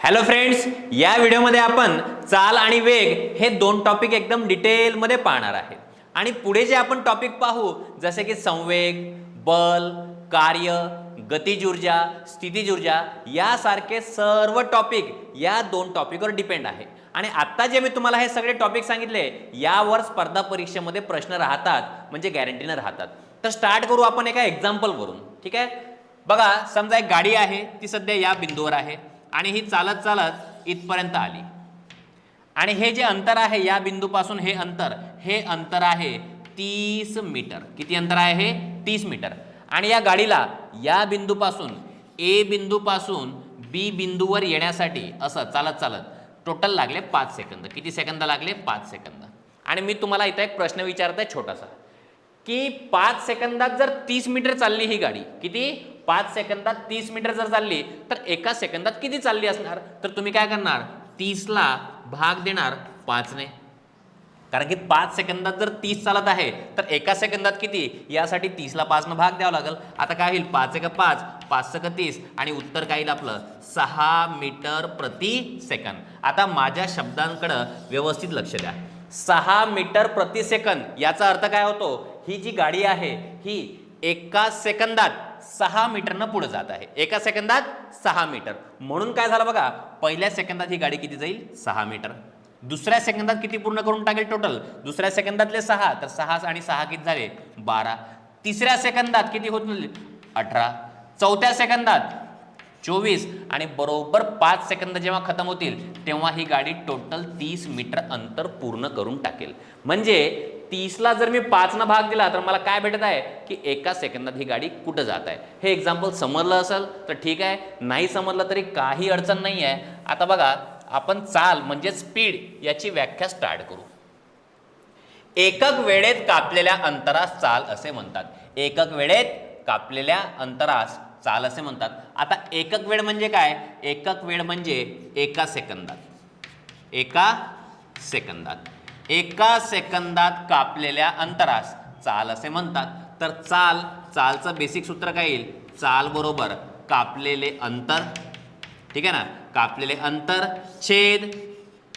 Hello friends या व्हिडिओमध्ये आपण चाल आणि वेग हे दोन टॉपिक एकदम डिटेलमध्ये पाहणार आहे. आणि पुढे जे आपण टॉपिक पाहू जसे की संवेग बल कार्य गतिज ऊर्जा स्थितीज ऊर्जा यासारखे सर्व टॉपिक या दोन टॉपिकवर डिपेंड आहे. आणि आत्ता जे मी तुम्हाला हे सगळे टॉपिक सांगितले यावर स्पर्धा परीक्षेमध्ये प्रश्न राहतात म्हणजे गॅरंटीनं राहतात. तर स्टार्ट करू आपण एका एक्झाम्पलवरून ठीक आहे? बघा समजा एक गाडी आहे ती सध्या या बिंदूवर आहे. आणि ही चालत चालत इथपर्यंत आली. आणि हे जे अंतर आहे या बिंदूपासून हे अंतर हे अंतर आहे तीस मीटर. किती अंतर आहे हे? तीस मीटर. आणि या गाडीला या बिंदूपासून ए बिंदूपासून बी बिंदूवर येण्यासाठी असं चालत चालत टोटल लागले पाच सेकंद. किती सेकंद लागले? पाच सेकंद. आणि मी तुम्हाला इथं एक प्रश्न विचारत आहे छोटासा. की पाच सेकंदात जर तीस मीटर चालली ही गाडी किती? पाच सेकंदात तीस मीटर जर चालली तर एका सेकंदात किती चालली असणार? तर तुम्ही काय करणार? तीसला भाग देणार पाचने. कारण की पाच सेकंदात जर तीस चालत आहे तर एका सेकंदात किती? यासाठी तीसला पाचनं भाग द्यावा लागेल. आता काय होईल? पाच एक पाच पाच सक तीस आणि उत्तर काय येईल आपलं? सहा मीटर प्रति सेकंद. आता माझ्या शब्दांकडं व्यवस्थित लक्ष द्या. सहा मीटर प्रति सेकंद याचा अर्थ काय होतो? ही जी गाडी आहे ही एका सेकंदात सहा मीटरनं पुढे जात आहे. एका सेकंदात सहा मीटर. म्हणून काय झालं बघा पहिल्या सेकंदात ही गाडी किती जाईल? सहा मीटर. दुसऱ्या सेकंदात किती पूर्ण करून टाकेल टोटल दुसऱ्या सेकंदातले सहा तर सहा आणि सहा किती झाले? बारा. तिसऱ्या सेकंदात किती होत अठरा. चौथ्या सेकंदात चोवीस. आणि बरोबर पाच सेकंद जेव्हा खतम होतील तेव्हा ही गाडी टोटल तीस मीटर अंतर पूर्ण करून टाकेल. म्हणजे तीसला जर मी पाचनं भाग दिला तर मला काय भेटत आहे? की एका सेकंदात ही गाडी कुठं जात आहे? हे एक्झाम्पल समजलं असेल तर ठीक आहे. नाही समजलं तरी काही अडचण नाही आहे. आता बघा आपण चाल म्हणजे स्पीड याची व्याख्या स्टार्ट करू. एकक वेळेत कापलेल्या अंतरास चाल असे म्हणतात. एकक वेळेत कापलेल्या अंतरास चाल असे म्हणतात. आता एकक वेळ म्हणजे काय? एकक वेळ म्हणजे एका सेकंदात. एका सेकंदात. एका सेकंदात कापलेल्या अंतरास चाल असे म्हणतात. तर चाल चालचं बेसिक सूत्र काय येईल? चाल बरोबर कापलेले अंतर. ठीक आहे ना? कापलेले अंतर छेद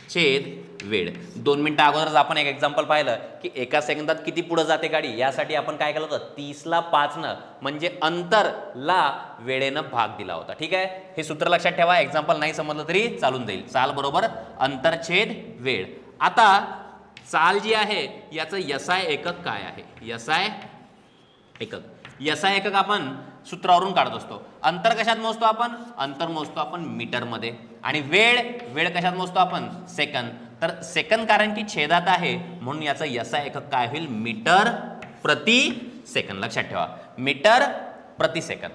छेद वेळ. दोन मिनटं अगोदरच आपण एक एक्झाम्पल पाहिलं की एका सेकंदात किती पुढे जाते गाडी? यासाठी आपण काय केलं होतं? तीसला पाचनं म्हणजे अंतरला वेळेनं भाग दिला होता. ठीक आहे? हे सूत्र लक्षात ठेवा. एक्झाम्पल नाही समजलं तरी चालून जाईल. चाल बरोबर अंतर छेद वेळ. आता चाल जी आहे याचं यसाय एकक काय आहे? यसाय एकक. यसाय एकक आपण सूत्रावरून काढत असतो. अंतर कशात मोजतो आपण? अंतर मोजतो आपण मीटरमध्ये. आणि वेळ वेळ कशात मोजतो आपण? सेकंद. तर सेकंद कारण की छेदात आहे म्हणून याचं यसाय एकक काय होईल? मीटर प्रति सेकंद. लक्षात ठेवा. मीटर प्रति सेकंद.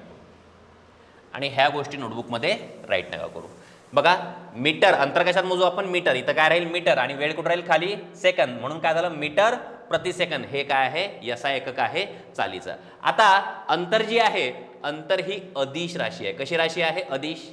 आणि ह्या गोष्टी नोटबुकमध्ये राईट नका करू. बघा मीटर अंतर कशात मोजू आपण मीटर. इथं काय राहील? मीटर. आणि वेळ कुठं राहील? खाली सेकंद. म्हणून काय झालं? मीटर प्रति सेकंद. हे काय आहे? यसा एकक आहे चालीचं. आता अंतर जी आहे अंतर ही अदिश राशी आहे. कशी राशी आहे? अदिश.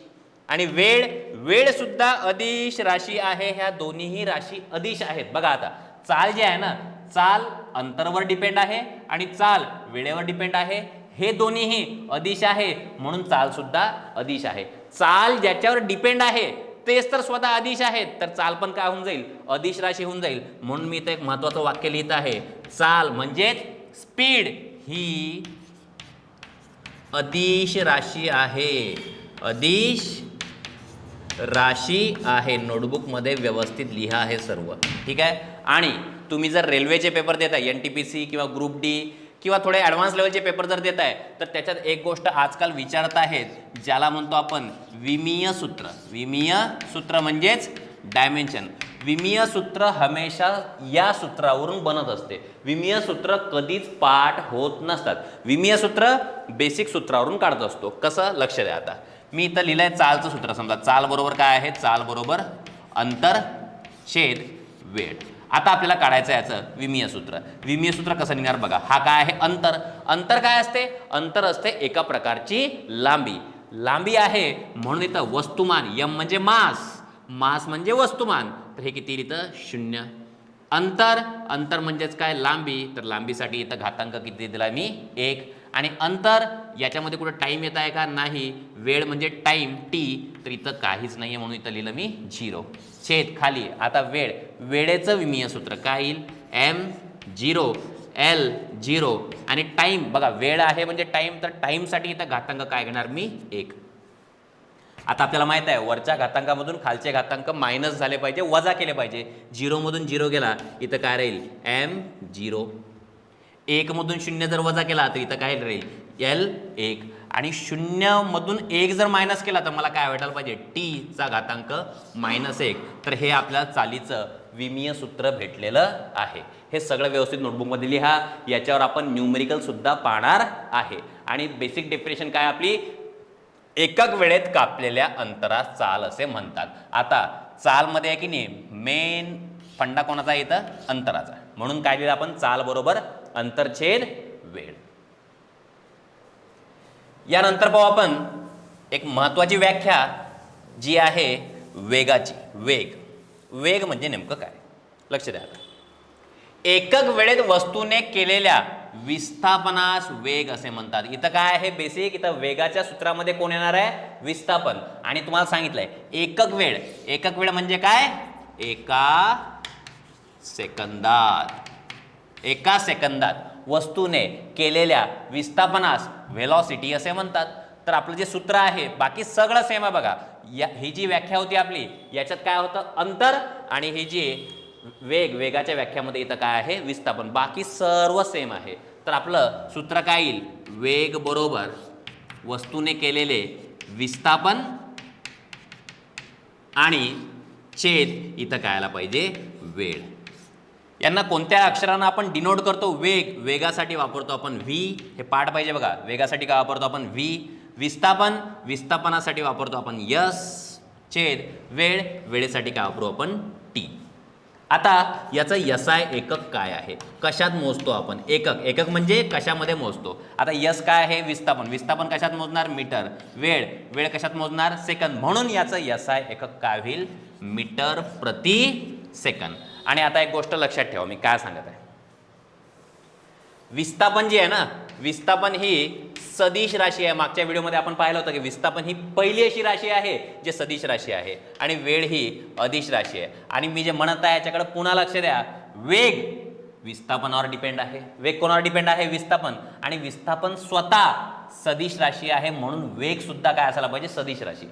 आणि वेळ वेळ सुद्धा अदिश राशी आहे. ह्या दोन्हीही राशी अदिश आहेत. बघा आता. चाल जी आहे ना चाल अंतरवर डिपेंड आहे आणि चाल वेळेवर डिपेंड आहे. हे दोन्हीही अदिश आहे. म्हणून चाल सुद्धा अदिश आहे. चाल ज्याच्यावर डिपेंड आहे तेच तर स्वतः अदिश आहेत. तर चाल पण काय होऊन जाईल? अदिश राशी होऊन जाईल. म्हणून मी इथं एक महत्वाचं वाक्य लिहित आहे. चाल म्हणजेच स्पीड ही अदिश राशी आहे. अदिश राशी आहे. नोटबुकमध्ये व्यवस्थित लिहा आहे सर्व. ठीक आहे? आणि तुम्ही जर रेल्वेचे पेपर देता एन टी पी सी किंवा ग्रुप डी किंवा थोडे ॲडव्हान्स लेवलचे पेपर जर देत आहे तर त्याच्यात एक गोष्ट आजकाल विचारत आहेत ज्याला म्हणतो आपण विमीय सूत्र. विमीय सूत्र म्हणजेच डायमेन्शन विमीय सूत्र हमेशा या सूत्रावरून बनत असते. विमीय सूत्र कधीच पाठ होत नसतात. विमीय सूत्र बेसिक सूत्रावरून काढत असतो. कसं? लक्ष द्या आता. मी इथं लिहिलंय चालचं सूत्र. समजा चाल बरोबर काय आहे? चाल बरोबर अंतर छेद वेळ. आता आपल्याला काढायचं आहे याचं विमीय सूत्र. विमीय सूत्र कसं निघणार बघा. हा काय आहे? अंतर. अंतर काय असते? अंतर असते एका प्रकारची लांबी. लांबी आहे म्हणून इथं वस्तुमान यम म्हणजे मास. मास म्हणजे वस्तुमान. तर हे किती इथं? शून्य. अंतर. अंतर म्हणजेच काय? लांबी. तर लांबीसाठी इथं घातांक किती दिला मी एक. आणि अंतर याच्यामध्ये कुठं टाईम येत आहे का? नाही. वेळ म्हणजे टाईम टी तर इथं काहीच नाही आहे म्हणून इथं लिहिलं मी झिरो छेद खाली. आता वेळ. वेळेचं विमीय सूत्र काय येईल? एम झिरो एल झिरो आणि टाईम बघा वेळ आहे म्हणजे टाईम तर टाईमसाठी इथं घातांक काय घेणार मी? एक. आता आपल्याला माहीत आहे वरच्या घातांकामधून खालचे घातांक मायनस झाले पाहिजे वजा केले पाहिजे. झिरोमधून झिरो गेला इथं काय राहील? एम झिरो एकमधून शून्य जर वजा केला तर इथं काय राहील? एल एक. आणि शून्यमधून एक जर मायनस केला तर मला काय भेटायला पाहिजे? टीचा घातांक मायनस एक. तर हे आपल्या चालीचं विमीय सूत्र भेटलेलं आहे. हे सगळं व्यवस्थित नोटबुकमध्ये लिहा. याच्यावर आपण न्यूमेरिकलसुद्धा पाहणार आहे. आणि बेसिक डेफिनेशन काय आपली? एकक वेळेत कापलेल्या अंतरास चाल असे म्हणतात. आता चालमध्ये आहे की नाही? मेन फंडा कोणाचा येतं अंतराचा. म्हणून काय लिहिलं आपण? चाल बरोबर अंतरछेद वेळ. यानंतर पाहू आपण एक महत्त्वाची व्याख्या जी आहे वेगाची. वेग. वेग म्हणजे नेमकं काय? लक्ष द्या एकक वेळेत वस्तूने केलेल्या विस्थापनास वेग असे म्हणतात. इथं काय आहे? बेसिक इथं वेगाच्या सूत्रामध्ये कोण येणार आहे? विस्थापन. आणि तुम्हाला सांगितलंय एकक वेळ. एकक वेळ म्हणजे काय? एका सेकंदात. एका सेकंदात. वस्तूने केलेल्या विस्थापनास व्हेलॉसिटी असे म्हणतात. तर आपलं जे सूत्र आहे बाकी सगळं सेम आहे बघा. या ही जी व्याख्या होती आपली याच्यात काय होतं? अंतर आणि ही जी वेग वेगाच्या व्याख्यामध्ये इथं काय आहे? विस्थापन. बाकी सर्व सेम आहे. तर आपलं सूत्र काय येईल? वेग बरोबर वस्तूने केलेले विस्थापन आणि छेद इथं काय आला पाहिजे? वेळ. यांना कोणत्या अक्षरांना आपण डिनोट करतो? वेग. वेगासाठी वापरतो आपण व्ही हे पाठ पाहिजे बघा. वेगासाठी का वापरतो आपण? व्ही विस्थापन. विस्थापनासाठी वापरतो आपण यस. छेद. वेळ. वेळेसाठी काय वापरू आपण? टी आता याचं यसाय एकक काय आहे? कशात मोजतो आपण? एकक. एकक म्हणजे कशामध्ये मोजतो? आता यस काय आहे? विस्थापन. विस्थापन कशात मोजणार? मीटर. वेळ. वेळ कशात मोजणार? सेकंद. म्हणून याचं यसाय एकक काय होईल? मीटर प्रति सेकंद. आणि आता एक गोष्ट लक्षात ठेवा मी काय सांगत आहे. विस्थापन जी आहे ना विस्थापन ही सदिश राशी आहे. मागच्या व्हिडिओमध्ये आपण पाहिलं होतं की विस्थापन ही पहिली अशी राशी आहे जे सदिश राशी आहे आणि वेळ ही अदिश राशी आहे. आणि मी जे म्हणत आहे याच्याकडे पुन्हा लक्ष द्या. वेग विस्थापनावर डिपेंड आहे. वेग कोणावर डिपेंड आहे? विस्थापन. आणि विस्थापन स्वतः सदिश राशी आहे म्हणून वेग सुद्धा काय असायला पाहिजे? सदिश राशी.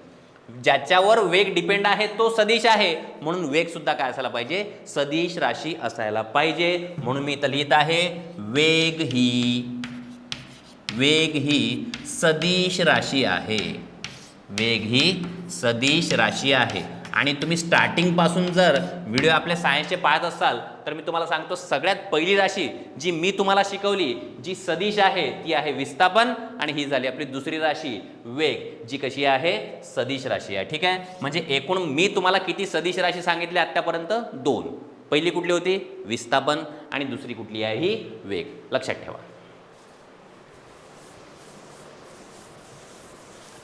ज्याच्यावर वेग डिपेंड आहे तो सदिश आहे. म्हणून वेग सुद्धा काय असायला पाहिजे? सदिश राशी असायला पाहिजे. म्हणून मी इथं लिहित आहे वेग ही वेग ही सदिश राशी आहे. वेग ही सदिश राशी आहे. आणि तुम्ही स्टार्टिंगपासून जर व्हिडिओ आपल्या सायन्सचे पाहत असाल तर मी तुम्हाला सांगतो सगळ्यात पहिली राशी जी मी तुम्हाला शिकवली जी सदिश आहे ती आहे विस्थापन आणि ही झाली आपली दुसरी राशी वेग जी कशी आहे सदिश राशी आहे. ठीक आहे? म्हणजे एकूण मी तुम्हाला किती सदिश राशी सांगितली आत्तापर्यंत? दोन. पहिली कुठली होती? विस्थापन आणि दुसरी कुठली आहे ही? वेग. लक्षात ठेवा.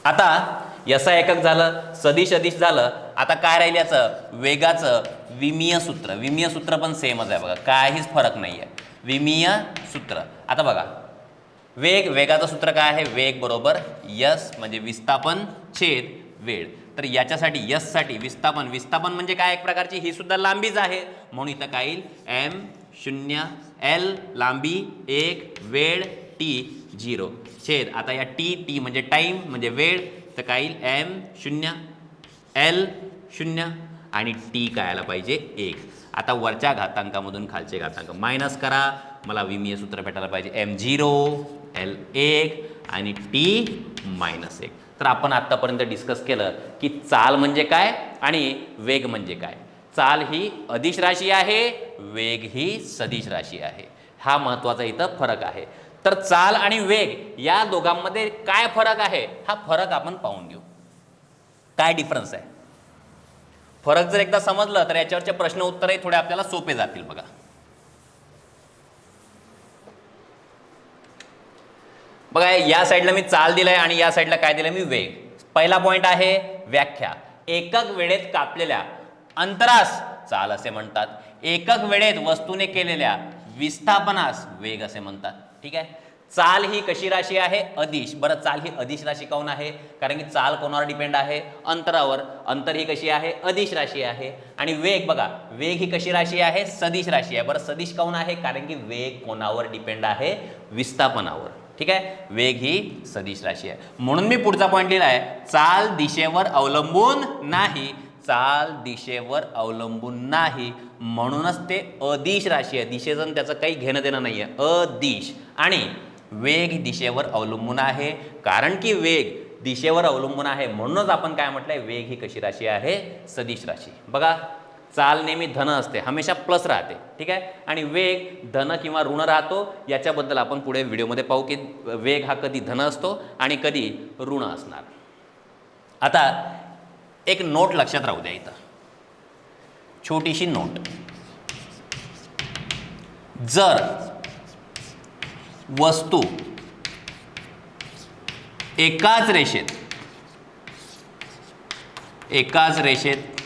आता यसा एकक झालं सदिश अदिश झालं आता काय राहील याचं? वेगाचं विमीय सूत्र. विमीय सूत्र पण सेमच आहे बघा. काहीच फरक नाही आहे विमीय सूत्र. आता बघा. वेग वेगाचं सूत्र काय आहे? वेग बरोबर यस म्हणजे विस्थापन छेद वेळ. तर याच्यासाठी यससाठी विस्थापन. विस्थापन म्हणजे काय एक प्रकारची? ही सुद्धा लांबीच आहे. म्हणून इथं काय येईल? एम शून्य एल लांबी एक वेळ टी झिरो. छेद. आता या टी टी म्हणजे टाईम म्हणजे वेळ. तर काय येईल? एम शून्य एल शून्य आणि टी काय आला पाहिजे एक. आता वरच्या घातांकामधून खालचे घातांक मायनस करा. मला विमीय सूत्र भेटायला पाहिजे. एम झिरो एल एक आणि टी मायनस एक. तर आपण आत्तापर्यंत डिस्कस केलं की चाल म्हणजे काय आणि वेग म्हणजे काय. चाल ही अदिश राशी आहे वेग ही सदिश राशी आहे. हा महत्त्वाचा इथं फरक आहे. तर चाल आणि वेग या दोघांमध्ये काय फरक आहे? हा फरक आपण पाहून घेऊ. काय डिफरन्स आहे? फरक जर एकदा समजलं तर याच्यावरचे प्रश्न उत्तरही थोडे आपल्याला सोपे जातील बघा. बघा या साईडला मी चाल दिलाय आणि या साईडला काय दिलंय मी वेग. पहिला पॉइंट आहे व्याख्या. एकक वेळेत कापलेल्या अंतरास चाल असे म्हणतात. एकक वेळेत वस्तूने केलेल्या विस्थापनास वेग असे म्हणतात. ठीक आहे? चाल ही कशी राशी आहे? अदिश. बरं चाल ही अदिश राशी काऊन आहे? कारण की चाल कोणावर डिपेंड आहे? अंतरावर. अंतर ही कशी आहे? अदिश राशी आहे. आणि वेग बघा वेग ही कशी राशी आहे? सदिश राशी आहे. बरं सदिश काऊन आहे? कारण की वेग कोणावर डिपेंड आहे? विस्थापनावर. ठीक आहे? वेग ही सदिश राशी आहे. म्हणून मी पुढचा पॉईंट लिहिला आहे. चाल दिशेवर अवलंबून नाही. चाल दिशेवर अवलंबून नाही. म्हणूनच ते अदिश राशी आहे. दिशेचं त्याचं काही घेणं देणं नाही आहे अदिश. आणि वेग दिशेवर अवलंबून आहे. कारण की वेग दिशेवर अवलंबून आहे म्हणूनच आपण काय म्हटलंय वेग ही कशी राशी आहे? सदिश राशी. बघा चाल नेहमी धन असते हमेशा प्लस राहते ठीक आहे? आणि वेग धन किंवा ऋण राहतो याच्याबद्दल आपण पुढे व्हिडिओमध्ये पाहू की वेग हा कधी धन असतो आणि कधी ऋण असणार. आता एक नोट लक्षात राहू द्या इथं. छोटीशी नोट. जर वस्तू. एकाच रेषेत. एकाच रेषेत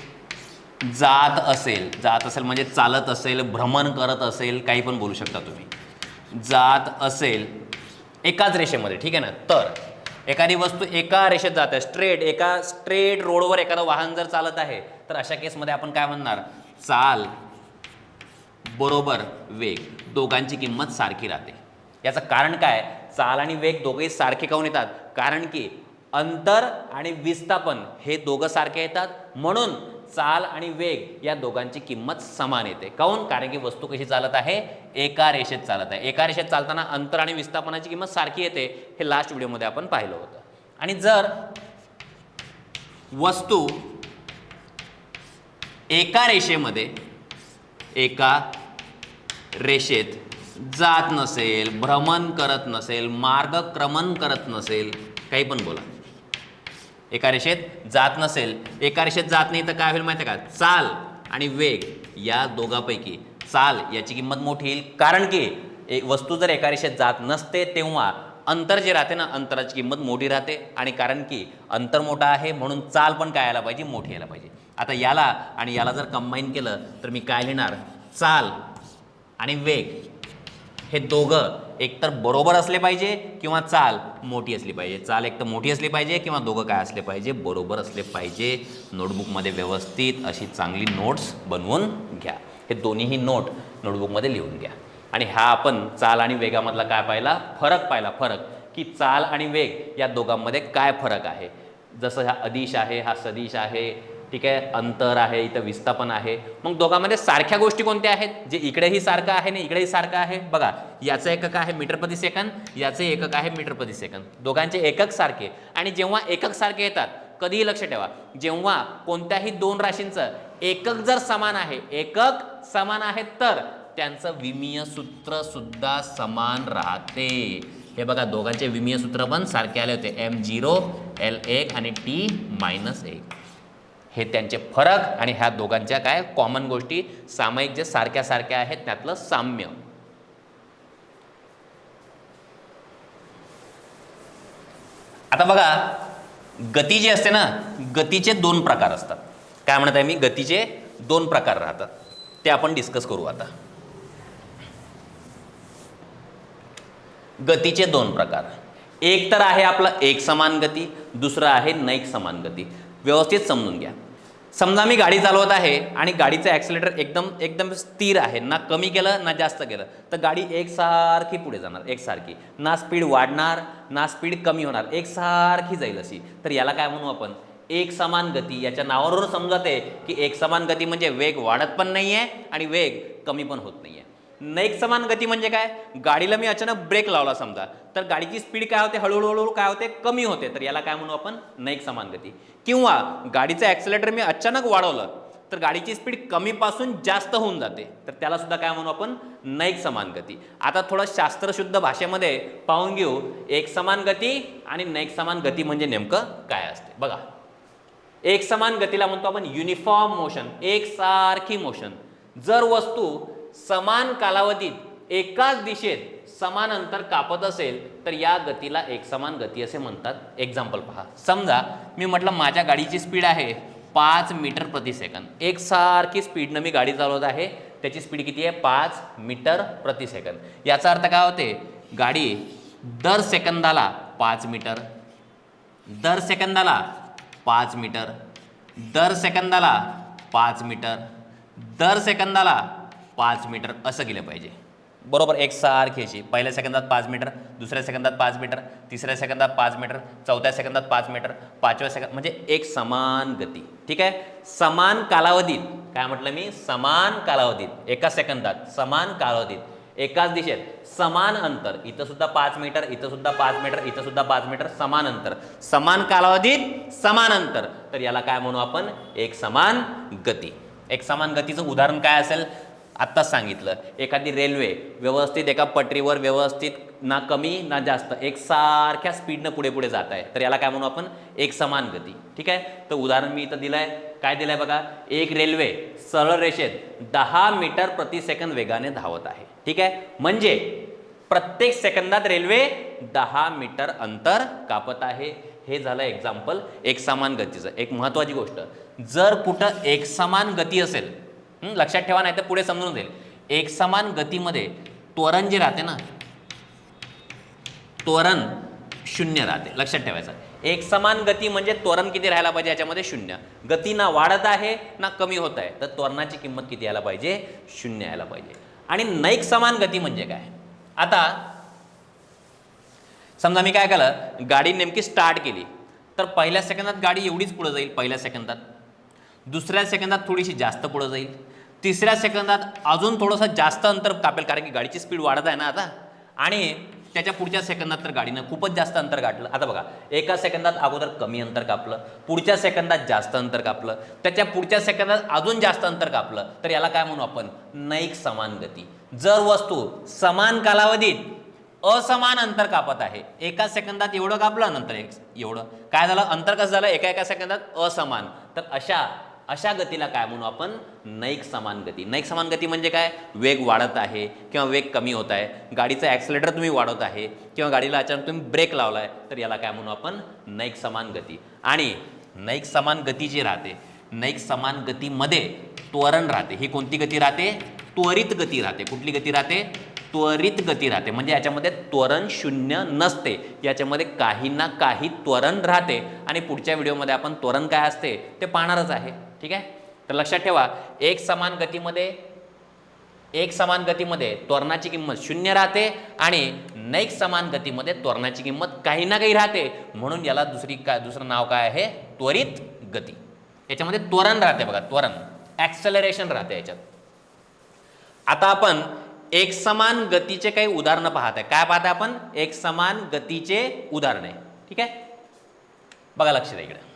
जात असेल. जात असेल म्हणजे चालत असेल भ्रमण करत असेल काही पण बोलू शकता तुम्ही. जात असेल एकाच रेषेमध्ये ठीक आहे ना? तर एखादी वस्तू एका रेषेत जात आहे स्ट्रेट एका स्ट्रेट रोडवर एखादं वाहन जर चालत आहे तर अशा केसमध्ये आपण काय म्हणणार? चाल बरोबर वेग. दोघांची किंमत सारखी राहते. याचं कारण काय? चाल आणि वेग दोघेही सारखे काऊन येतात? कारण की अंतर आणि विस्थापन हे दोघं सारखे येतात. म्हणून चाल आणि वेग या दोघांची किंमत समान येते. काऊन? कारण की वस्तू कशी चालत आहे? एका रेषेत चालत आहे. एका रेषेत चालताना अंतर आणि विस्थापनाची किंमत सारखी येते हे लास्ट व्हिडिओमध्ये आपण पाहिलं होतं. आणि जर वस्तू एका रेषेमध्ये एका रेषेत जात नसेल भ्रमण करत नसेल मार्गक्रमण करत नसेल काही पण बोला. एका रेषेत जात नसेल एका रेषेत जात नाही तर काय होईल माहिती आहे का? चाल आणि वेग या दोघापैकी. चाल याची किंमत मोठी येईल. कारण की एक वस्तू जर एका रेषेत जात नसते तेव्हा अंतर जे राहते ना अंतराची किंमत मोठी राहते. आणि कारण की अंतर मोठा आहे म्हणून चाल पण काय यायला पाहिजे? मोठी यायला पाहिजे. आता याला आणि याला जर कंबाईन केलं तर मी काय लिहिणार? चाल आणि वेग. हे दोघं एकतर बरोबर असले पाहिजे किंवा चाल मोठी असली पाहिजे. चाल एक तर मोठी असली पाहिजे किंवा दोघं काय असले पाहिजे बरोबर असले पाहिजे. नोटबुकमध्ये व्यवस्थित अशी चांगली नोट्स बनवून घ्या. हे दोन्हीही नोट नोटबुकमध्ये लिहून घ्या. आणि हा आपण चाल आणि वेगामधला काय पाहिला? फरक पाहिला फरक. की चाल आणि वेग या दोघांमध्ये काय फरक आहे? जसं हा अदिश आहे हा सदिश आहे ठीक आहे अंतर आहे इथं विस्थापन आहे. मग दोघांमध्ये सारख्या गोष्टी कोणत्या आहेत? जे इकडेही सारखं आहे ना इकडेही सारखं आहे? बघा याचं एकक आहे मीटर प्रति सेकंद याचं एकक आहे मीटर प्रति सेकंद. दोघांचे एकक सारखे. आणि जेव्हा एकक सारखे येतात कधीही लक्ष ठेवा जेव्हा कोणत्याही दोन राशींचं एकक जर समान आहे एकक समान आहे तर त्यांचं विमीय सूत्र सुद्धा समान राहते. हे बघा दोघांचे विमीय सूत्र पण सारखे आले होते. एम झिरो एल एक आणि टी मायनस एक. हे त्यांचे फरक आणि ह्या दोघांच्या काय कॉमन गोष्टी सामायिक जे सारख्या सारख्या आहेत त्यातलं साम्य. आता बघा गती जी असते ना गतीचे दोन प्रकार असतात. काय म्हणत आहे मी? गतीचे दोन प्रकार राहतात. ते आपण डिस्कस करू आता. गतीचे दोन प्रकार. एक तर आहे आपलं एक समान गती दुसरं आहे नैक समान गती. व्यवस्थित समजून घ्या. समजा मी गाडी चालवत आहे आणि गाडीचं ॲक्सिलेटर एकदम एकदम स्थिर आहे ना कमी केलं ना जास्त केलं तर गाडी एकसारखी पुढे जाणार एकसारखी. ना स्पीड वाढणार ना स्पीड कमी होणार एकसारखी जाईल अशी. तर याला काय म्हणू आपण? एक समान गती. याच्या नावावरून समजत आहे की एक समान गती म्हणजे वेग वाढत पण नाही आहे आणि वेग कमी पण होत नाही आहे नैक समान गती म्हणजे काय? गाडीला मी अचानक ब्रेक लावला समजा. तर गाडीची स्पीड काय होते? हळूहळू काय होते? कमी होते. तर याला काय म्हणू आपण? नैक समान गती. किंवा गाडीचं ॲक्सिलेटर मी अचानक वाढवलं तर गाडीची स्पीड कमीपासून जास्त होऊन जाते. तर त्याला सुद्धा काय म्हणू आपण? नैक समान गती. आता थोडं शास्त्रशुद्ध भाषेमध्ये पाहून घेऊ. एक समान गती आणि नैक समान गती म्हणजे नेमकं काय असते? बघा. एक समान गतीला म्हणतो आपण युनिफॉर्म मोशन एकसारखी मोशन जर वस्तू समान कालावधीत एकाच दिशेत समान अंतर कापत असेल तर या गतीला एकसमान गती असे म्हणतात. एक्झाम्पल पहा. समजा मी म्हटलं माझ्या गाडीची स्पीड आहे पाच मीटर प्रति सेकंद एकसारखी स्पीडनं मी गाडी चालवत आहे त्याची स्पीड किती आहे? पाच मीटर प्रति सेकंद याचा अर्थ काय होते? गाडी दर सेकंदाला पाच मीटर दर सेकंदाला पाच मीटर दर सेकंदाला पाच मीटर दर सेकंदाला पाच मीटर असं केलं पाहिजे. बरोबर एक सारखी पहिल्या सेकंदात पाच मीटर दुसऱ्या सेकंदात पाच मीटर तिसऱ्या सेकंदात पाच मीटर चौथ्या सेकंदात पाच मीटर पाचव्या सेकंद म्हणजे एक समान गती. ठीक आहे? समान कालावधीत. काय म्हटलं मी? समान कालावधीत. एका सेकंदात समान कालावधीत. एकाच दिशेत समान अंतर. इथं सुद्धा पाच मीटर इथं सुद्धा पाच मीटर इथं सुद्धा पाच मीटर समान अंतर. समान कालावधीत समान अंतर. तर याला काय म्हणू आपण? एक समान गती. एक समान गतीचं उदाहरण काय असेल? आत्ताच सांगितलं. एखादी रेल्वे व्यवस्थित एका पटरीवर व्यवस्थित ना कमी ना जास्त एक सारख्या स्पीडनं पुढे पुढे जात आहे. तर याला काय म्हणू आपण? एक समान गती. ठीक आहे? तर उदाहरण मी इथं दिलं आहे काय दिलं आहे बघा? एक रेल्वे सरळ रेषेत दहा मीटर प्रति सेकंद वेगाने धावत आहे. ठीक आहे? म्हणजे प्रत्येक सेकंदात रेल्वे दहा मीटर अंतर कापत आहे. हे झालं एक्झाम्पल एक समान गतीचं. एक महत्त्वाची गोष्ट. जर कुठं एक समान गती असेल लक्षात ठेवा नाही तर पुढे समजून जाईल. एक समान गतीमध्ये त्वरण जे राहते ना त्वरण शून्य राहते. लक्षात ठेवायचं. एक समान गती म्हणजे त्वरण किती राहायला पाहिजे याच्यामध्ये शून्य. गती ना वाढत आहे ना कमी होत आहे. तर त्वरणाची किंमत किती यायला पाहिजे? शून्य यायला पाहिजे. आणि नैक समान गती म्हणजे काय? आता समजा मी काय केलं? गाडी नेमकी स्टार्ट केली. तर पहिल्या सेकंदात गाडी एवढीच पुढे जाईल पहिल्या सेकंदात. दुसऱ्या सेकंदात थोडीशी जास्त पुढं जाईल. तिसऱ्या सेकंदात अजून थोडंसं जास्त अंतर कापेल कारण की गाडीची स्पीड वाढत आहे ना आता. आणि त्याच्या पुढच्या सेकंदात तर गाडीनं खूपच जास्त अंतर गाठलं. आता बघा एका सेकंदात अगोदर कमी अंतर कापलं पुढच्या सेकंदात जास्त अंतर कापलं त्याच्या पुढच्या सेकंदात अजून जास्त अंतर कापलं. तर याला काय म्हणू आपण? नैक समान गती. जर वस्तू समान कालावधीत असमान अंतर कापत आहे एका सेकंदात एवढं कापलं नंतर एक एवढं. काय झालं? अंतर कसं झालं? एका एका सेकंदात असमान. तर अशा अशा गतीला काय म्हणू आपण? नैक समान गती. नैक समान गती म्हणजे काय? वेग वाढत आहे किंवा वेग कमी होत आहे. गाडीचं ॲक्सिलेटर तुम्ही वाढवत आहे किंवा गाडीला अचानक तुम्ही ब्रेक लावला आहे तर याला काय म्हणू आपण? नैक समान गती. आणि नैक समान गती जी राहते नैक समान गतीमध्ये त्वरण राहते. ही कोणती गती राहते? त्वरित गती राहते. कुठली गती राहते? त्वरित गती राहते. म्हणजे याच्यामध्ये त्वरण शून्य नसते. याच्यामध्ये काही ना काही त्वरण राहते. आणि पुढच्या व्हिडिओमध्ये आपण त्वरण काय असते? ते पाहणारच आहे. ठीक आहे? तर लक्षात ठेवा एक समान गतीमध्ये एक समान गतीमध्ये त्वरणाची किंमत शून्य राहते आणि नैक समान गतीमध्ये त्वरणाची किंमत काही ना काही राहते. म्हणून याला दुसरी काय दुसरं नाव काय आहे? त्वरित गती. याच्यामध्ये त्वरण राहते बघा त्वरण. ॲक्सलरेशन राहते याच्यात. आता आपण एक समान गतीचे काही उदाहरणं पाहत आहे. काय पाहत आपण? एक समान गतीचे उदाहरण. आहे ठीक आहे? बघा लक्ष द्या इकडे.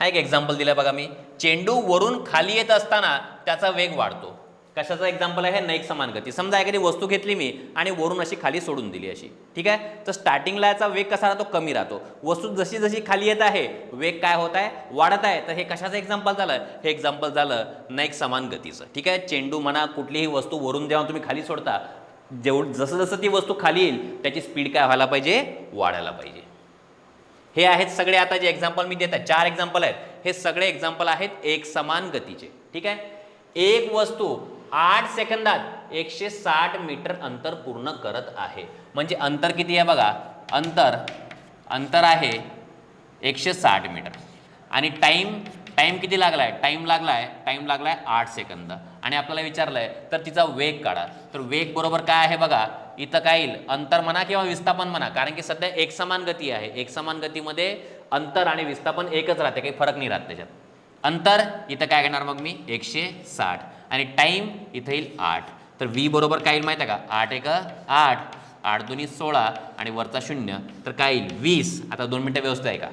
हा एक एक्झाम्पल दिलं बघा मी. चेंडू वरून खाली येत असताना त्याचा वेग वाढतो. कशाचं एक्झाम्पल आहे? नैक समान गती. समजा एखादी वस्तू घेतली मी आणि वरून अशी खाली सोडून दिली अशी. ठीक आहे? तर स्टार्टिंगला याचा वेग कसा राहतो? कमी राहतो. वस्तू जशी जशी खाली येत आहे वेग काय होत आहे? वाढत आहे. तर हे कशाचं एक्झाम्पल झालं? हे एक्झाम्पल झालं नैक समान गतीचं. ठीक आहे? चेंडू म्हणा कुठलीही वस्तू वरून जेव्हा तुम्ही खाली सोडता जेवढ जसं जसं ती वस्तू खाली येईल त्याची स्पीड काय व्हायला पाहिजे? वाढायला पाहिजे. हे आहेत सगळे आता जे एक्झाम्पल मी देत आहे चार एक्झाम्पल आहेत. हे सगळे एक्झाम्पल आहेत एक समान गतीचे ठीक आहे? एक वस्तू आठ सेकंदात एकशे साठ मीटर अंतर पूर्ण करत आहे. म्हणजे अंतर किती आहे बघा? अंतर अंतर आहे एकशे साठ मीटर. आणि टाईम टाईम किती लागला आहे टाईम लागला आहे टाईम लागला आहे आठ सेकंद. आणि आपल्याला विचारलं आहे तर तिचा वेग काढा. तर वेग बरोबर काय आहे बघा? इथं काय येईल? अंतर म्हणा किंवा विस्थापन म्हणा. कारण की सध्या एकसमान गती आहे. एकसमान गतीमध्ये अंतर आणि विस्थापन एकच राहते. काही फरक नाही राहत त्याच्यात. अंतर इथं काय घेणार मग मी? एकशे साठ. आणि टाईम इथं येईल आठ. तर व्ही बरोबर काय येईल माहिती आहे का? आठ एक आठ. आठ दोन्ही सोळा आणि वरचा शून्य. तर काय येईल? वीस. आता दोन मिनटं व्यवस्थित आहे का?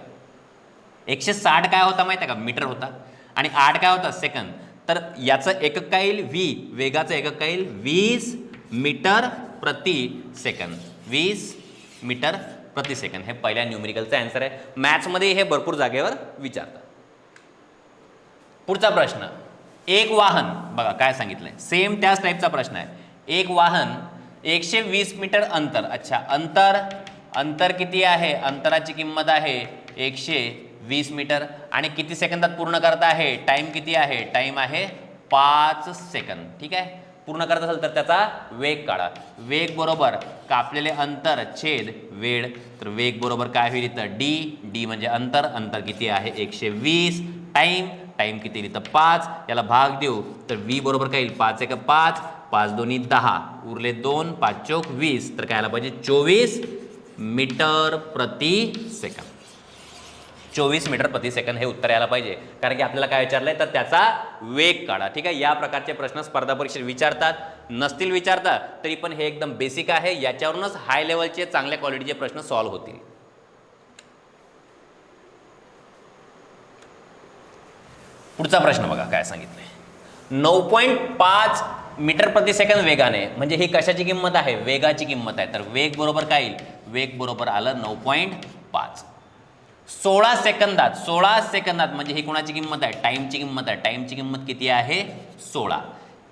एकशे साठ काय होता माहिती आहे का? मीटर होता. आणि आठ काय होता? सेकंद. तर याचं एकक काय येईल? व्ही. वेगाचं एकक काय येईल? वीस मीटर प्रति सेकंद. वीस मीटर प्रति सेकंद. हे पहिल्या न्यूमेरिकलचं ॲन्सर आहे. मॅथ्समध्ये हे भरपूर जागेवर विचारतात. पुढचा प्रश्न. एक वाहन. बघा काय सांगितलंय? सेम त्याच टाईपचा प्रश्न आहे. एक वाहन एकशे वीस मीटर अंतर. अच्छा अंतर अंतर किती आहे? अंतराची किंमत आहे एकशे वीस मीटर. आणि किती सेकंदात पूर्ण करत आहे? टाईम किती आहे? टाईम आहे पाच सेकंद. ठीक आहे? पूर्ण करत असेल तर त्याचा वेग काढा. वेग बरोबर कापलेले अंतर छेद वेळ. तर वेग बरोबर काय होईल इथं? डी डी म्हणजे अंतर. अंतर किती आहे? एकशे वीस. टाईम टाईम किती येईल इथं पाच. याला भाग देऊ. तर वी बरोबर काय येईल? पाच एक पाच. पाच दोन्ही दहा. उरले दोन. पाच चौक वीस. तर कायला पाहिजे? चोवीस मीटर प्रति सेकंद. चोवीस मीटर प्रति सेकंद हे उत्तर यायला पाहिजे. कारण की आपल्याला काय विचारलंय? तर त्याचा वेग काढा. ठीक आहे? या प्रकारचे प्रश्न स्पर्धा परीक्षेत विचारतात. नसतील विचारतात तरी पण हे एकदम बेसिक आहे. याच्यावरूनच हाय लेवलचे चांगल्या क्वालिटीचे प्रश्न सॉल्व्ह होतील. पुढचा प्रश्न बघा काय सांगितलंय. नऊ पॉईंट पाच मीटर प्रति सेकंद वेगाने म्हणजे ही कशाची किंमत आहे? वेगाची किंमत आहे. तर वेग बरोबर काय येईल? वेग बरोबर आलं नऊ पॉईंट पाच. सोळा सेकंदात सोळा सेकंदात म्हणजे ही कोणाची किंमत आहे? टाईमची किंमत आहे. टाईमची किंमत किती आहे? सोळा.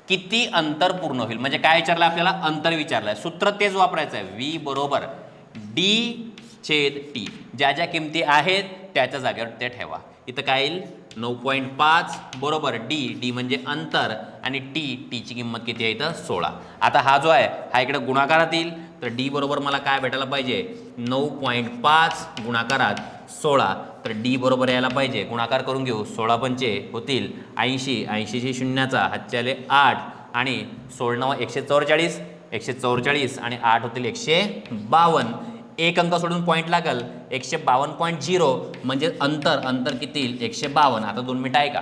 किती अंतर पूर्ण होईल? म्हणजे काय विचारलं आपल्याला? अंतर विचारलं आहे सूत्र तेच वापरायचं आहे. व्ही बरोबर डी छेद टी ज्या ज्या किमती आहेत त्याच्या जागेवर ते ठेवा. इथं काय येईल? नऊ पॉईंट पाच बरोबर डी डी म्हणजे अंतर आणि टी टीची किंमत किती आहे इथं? सोळा. आता हा जो आहे हा इकडे गुणाकारात येईल. तर डी बरोबर मला काय भेटायला पाहिजे? नऊ पॉईंट पाच गुणाकारात सोळा तर डी बरोबर यायला पाहिजे. गुणाकार करून घेऊ. सोळा पंचे होतील ऐंशी ऐंशीशी शून्याचा हातच्याले आठ आणि सोळणव नऊ एकशे चौवेचाळीस एकशे चौवेचाळीस आणि आठ होतील एकशे बावन्न एक अंक सोडून पॉईंट लागल. एकशे बावन्न पॉईंट झिरो म्हणजे अंतर. अंतर किती एकशे बावन्न आता दोन मिनिटं आहे का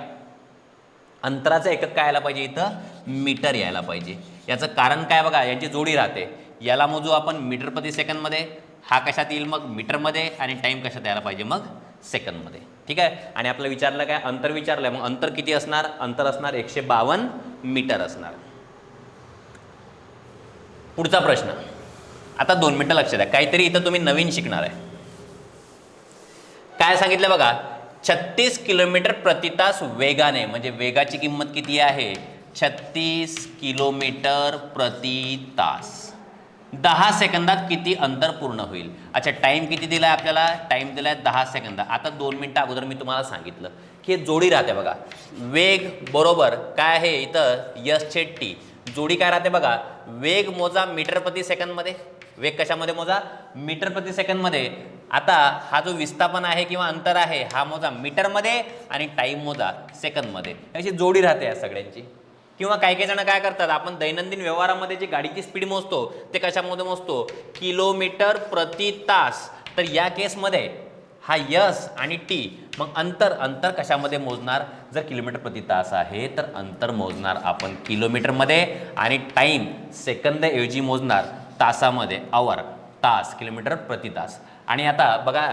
अंतराचं एकक काय यायला पाहिजे इथं? मीटर यायला पाहिजे. याचं कारण काय बघा? यांची जोडी राहते. याला मोजू आपण मीटर प्रति सेकंदमध्ये. हा कशात येईल? मग मीटरमध्ये आणि टाईम कशात यायला पाहिजे? मग सेकंदमध्ये. ठीक आहे? आणि आपलं विचारलं काय? अंतर विचारलं मग अंतर किती असणार? अंतर असणार एकशे बावन्न मीटर असणार. पुढचा प्रश्न. आता दोन मिनटं लक्ष द्या. काहीतरी इथं तुम्ही नवीन शिकणार आहे. काय सांगितलं बघा? छत्तीस किलोमीटर प्रति तास वेगाने म्हणजे वेगाची किंमत किती आहे? छत्तीस किलोमीटर प्रति तास. दहा सेकंदात किती अंतर पूर्ण होईल? अच्छा टाईम किती दिला आहे आपल्याला? टाईम दिला आहे दहा सेकंद आता दोन मिनटं अगोदर मी तुम्हाला सांगितलं की जोडी राहते बघा. वेग बरोबर काय आहे इथं? यस छेड टी जोडी काय राहते बघा? वेग मोजा मीटर प्रति सेकंदमध्ये. वेग कशामध्ये मोजा? मीटर प्रति सेकंदमध्ये. आता हा जो विस्थापन आहे किंवा अंतर आहे हा मोजा मीटरमध्ये आणि टाईम मोजा सेकंदमध्ये. अशी जोडी राहते या सगळ्यांची. किंवा काही काही जण काय करतात आपण दैनंदिन व्यवहारामध्ये जी गाडीची स्पीड मोजतो ते कशामध्ये मोजतो? किलोमीटर प्रति तास. तर या केसमध्ये हा यस आणि टी मग अंतर अंतर कशामध्ये मोजणार? जर किलोमीटर प्रति तास आहे तर अंतर मोजणार आपण किलोमीटरमध्ये आणि टाईम सेकंदऐवजी मोजणार तासामध्ये. आवर तास किलोमीटर प्रति तास. आणि आता बघा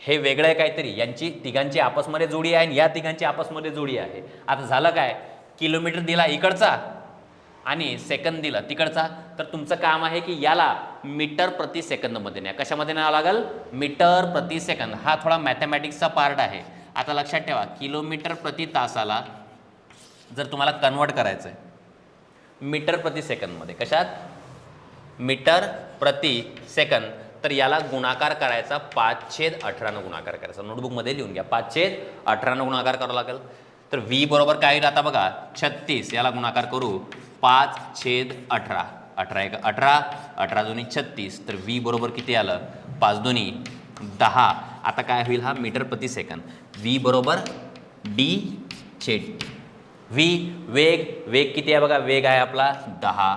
हे वेगळं आहे काहीतरी. यांची तिघांची आपसमध्ये जोडी आहे आणि या तिघांची आपसमध्ये जोडी आहे. आता झालं काय? किलोमीटर दिला इकडचा आणि सेकंद दिला तिकडचा. तर तुमचं काम आहे की याला मीटर प्रति सेकंदमध्ये न्या. कशामध्ये न्यावं लागेल? मीटर प्रति सेकंद. हा थोडा मॅथमॅटिक्सचा पार्ट आहे. आता लक्षात ठेवा किलोमीटर प्रति तासाला जर तुम्हाला कन्वर्ट करायचं आहे मीटर प्रति सेकंदमध्ये कशात? मीटर प्रति सेकंद. तर याला गुणाकार करायचा पाच छेद अठरानं गुणाकार करायचा. नोटबुकमध्ये लिहून घ्या. पाच छेद अठरानं गुणाकार करावा लागेल. तर व्ही बरोबर काय होईल आता बघा छत्तीस. याला गुणाकार करू पाच छेद अठरा. अठरा एक अठरा. अठरा दोन्ही छत्तीस. तर व्ही बरोबर किती आलं? पाच दोन्ही. दहा. आता काय होईल हा? मीटर प्रति सेकंद. व्ही बरोबर डी छेद. व्ही वेग वेग किती आहे बघा? वेग आहे आपला दहा.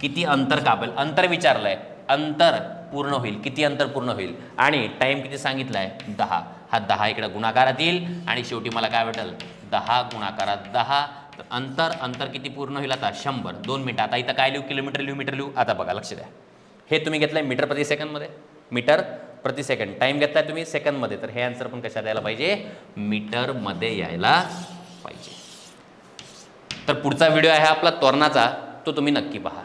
किती अंतर कापेल? अंतर विचारलंय. अंतर पूर्ण होईल. किती अंतर पूर्ण होईल? आणि टाईम किती सांगितलं आहे दहा. हा दहा इकडे गुणाकारात येईल. आणि शेवटी मला काय भेटेल? दहा गुणाकारात दहा. तर अंतर अंतर किती पूर्ण होईल आता? शंभर. दोन मिनटं आता इथं काय लिहू? किलोमीटर लिहू मीटर लिहू? आता बघा लक्ष द्या. हे तुम्ही घेतलं आहे मीटर प्रति सेकंदमध्ये मीटर प्रति सेकंड. टाईम घेतलाय तुम्ही सेकंदमध्ये तर हे आन्सर पण कशात यायला पाहिजे? मीटरमध्ये यायला पाहिजे. तर पुढचा व्हिडिओ आहे आपला तोरणाचा तो तुम्ही नक्की पहा.